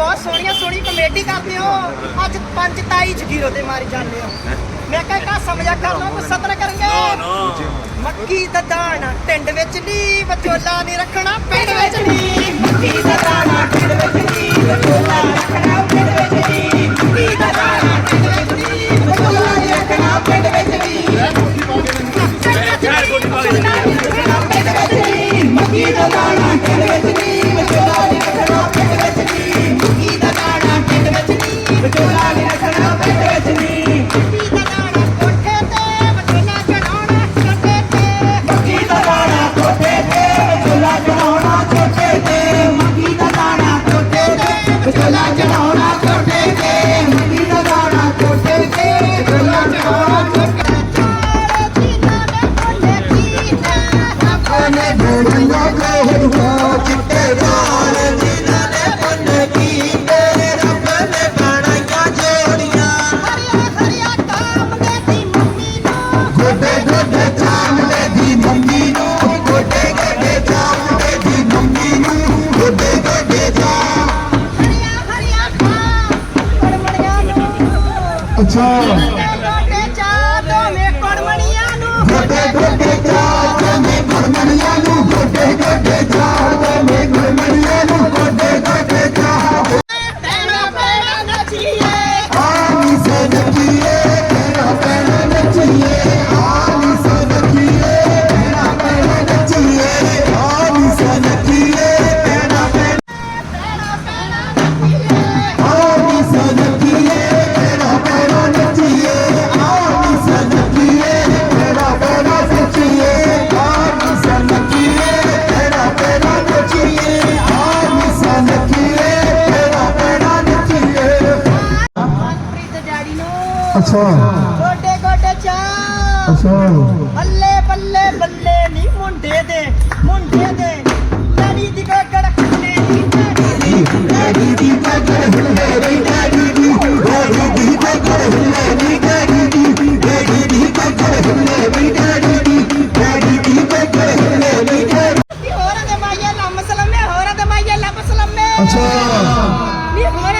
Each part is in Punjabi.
ਬਹੁਤ ਸੋਹਣੀਆਂ ਸੋਹਣੀ ਕਮੇਡੀ ਕਰਦੇ ਹੋ। ਅੱਜ ਪੰਜ ਤਾਈ ਜ਼ਗੀਰੋ ਤੇ ਮਾਰੀ ਜਾਂਦੇ ਹੋ। ਮੈਂ ਕਿਹਾ ਕਾ ਸਮਝਿਆ ਕਰ ਲੋ ਗੁੱਸਾ ਤਾਂ ਕਰਨਗੇ ਮੱਕੀ ਦਾ ਦਾਣਾ ਟਿੰਡ ਵਿੱਚ ਨਹੀਂ ਵਿਚੋਲਾ ਨਹੀਂ ਰੱਖਣਾ ਪਿੰਡ ਵਿੱਚ ਨਹੀਂ। ਮੱਕੀ ਦਾ ਦਾਣਾ ਟਿੰਡ ਵਿੱਚ ਨਹੀਂ ਵਿਚੋਲਾ ਰੱਖਣਾ ਪਿੰਡ ਵਿੱਚ ਨਹੀਂ। ਮੱਕੀ ਦਾ ਦਾਣਾ ਟਿੰਡ ਵਿੱਚ ਨਹੀਂ ਵਿਚੋਲਾ ਨਹੀਂ ਰੱਖਣਾ ਪਿੰਡ ਵਿੱਚ ਨਹੀਂ। ਮੱਕੀ ਦਾ ਦਾਣਾ ਟਿੰਡ ਵਿੱਚ ਨਹੀਂ। ਅੱਛਾ। ਗੋਡੇ ਗੋਡੇ ਚਾ ਅੱਛਾ। ਬੱਲੇ ਬੱਲੇ ਬੱਲੇ ਨਹੀਂ ਮੁੰਡੇ ਦੇ ਮੁੰਡੇ ਦੇ। ਲੜੀ ਦੀ ਗੜਗੜ ਖੰਨੇ ਦੀ ਲੜੀ ਦੀ ਗੜਗੜ ਖੰਨੇ ਦੀ ਲੜੀ ਦੀ ਗੜਗੜ ਖੰਨੇ ਦੀ। ਲੜੀ ਦੀ ਗੜਗੜ ਖੰਨੇ ਦੀ ਲੜੀ ਦੀ ਗੜਗੜ ਖੰਨੇ ਦੀ ਹੋਰਾਂ ਦੇ ਮਾਇਆ ਲੰਮ ਸਲਮੇ ਹੋਰਾਂ ਦੇ ਮਾਇਆ ਲੰਮ ਸਲਮੇ। ਅੱਛਾ। ਨਹੀਂ ਹੋਰਾਂ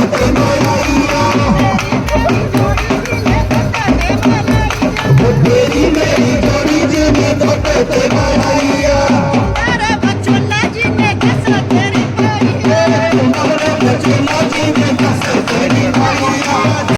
ਦੱਤ ਤੇ